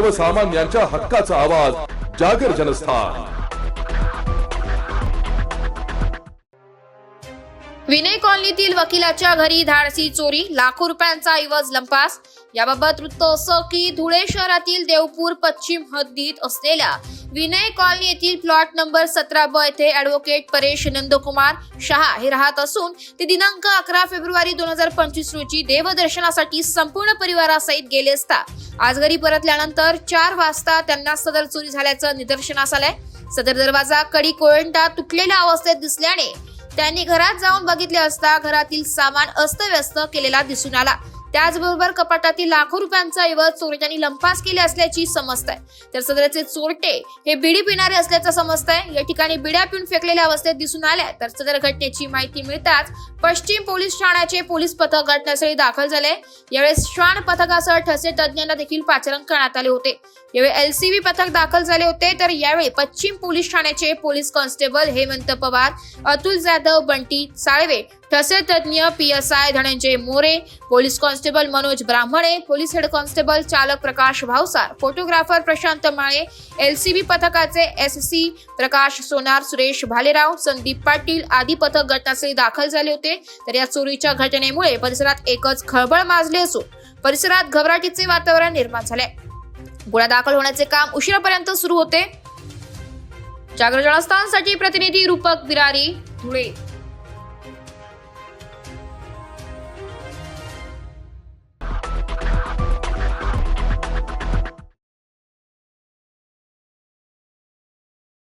सर्वसामान्यांच्या हक्काचा आवाज जागर जनस्थान. विनय कॉलनीतील वकिलाच्या घरी धाडसी चोरी लाखो रुपयांचा ऐवज लंपास. याबाबत वृत्त असं की धुळे शहरातील देवपूर पश्चिम हद्दीत असलेल्या विनय कॉलनी येथील प्लॉट नंबर सतरा ब येथे ऍडव्होकेट परेश नंदकुमार शहा हे राहत असून ते दिनांक अकरा फेब्रुवारी दोन हजार पंचवीस रोजी देवदर्शनासाठी संपूर्ण परिवारासहित गेले असता. आज घरी परतल्यानंतर चार वाजता त्यांना सदर चोरी झाल्याचं निदर्शनास आलंय. सदर दरवाजा कडी कोळंटा तुटलेल्या अवस्थेत दिसल्याने त्यांनी घरात जाऊन बघितले असता घरातील सामान अस्तव्यस्त केलेला दिसून आला. त्याचबरोबर कपाटातील लाखो रुपयांचा ऐवज चोरट्यांनी लंपास केले असल्याची समजत आहे. तर सदरचे चोरटे हे बिडी पिणारे असल्याचं समजत आहे. या ठिकाणी बिड्या पिऊन फेकलेल्या अवस्थेत दिसून आल्या. तर सदर घटनेची माहिती मिळताच पश्चिम पोलीस ठाण्याचे पोलीस पथक घटनास्थळी दाखल झाले. यावेळेस श्वान पथकासह ठसे तज्ज्ञांना देखील पाचारण करण्यात आले होते. यावेळी एलसीबी पथक दाखल झाले होते. तर यावेळी पश्चिम पोलीस ठाण्याचे पोलीस कॉन्स्टेबल हेमंत पवार अतुल जाधव बंटी साळवे ठसे तज्ज्ञ P S I Dhananjay More police constable Manoj Brahmane police head constable चालक प्रकाश भावसार फोटोग्राफर प्रशांत माळे एलसीबी पथकाचे एस सी प्रकाश सोनार सुरेश भालेराव संदीप पाटील आदी पथक घटनास्थळी दाखल झाले होते. तर या चोरीच्या घटनेमुळे परिसरात एकच खळबळ माजली असून परिसरात घबराटीचे वातावरण निर्माण झाले गुन्हा दाखल होण्याचे काम उशिरापर्यंत सुरू होते. जागरण प्रतिनिधी रूपक बिरारी धुळे.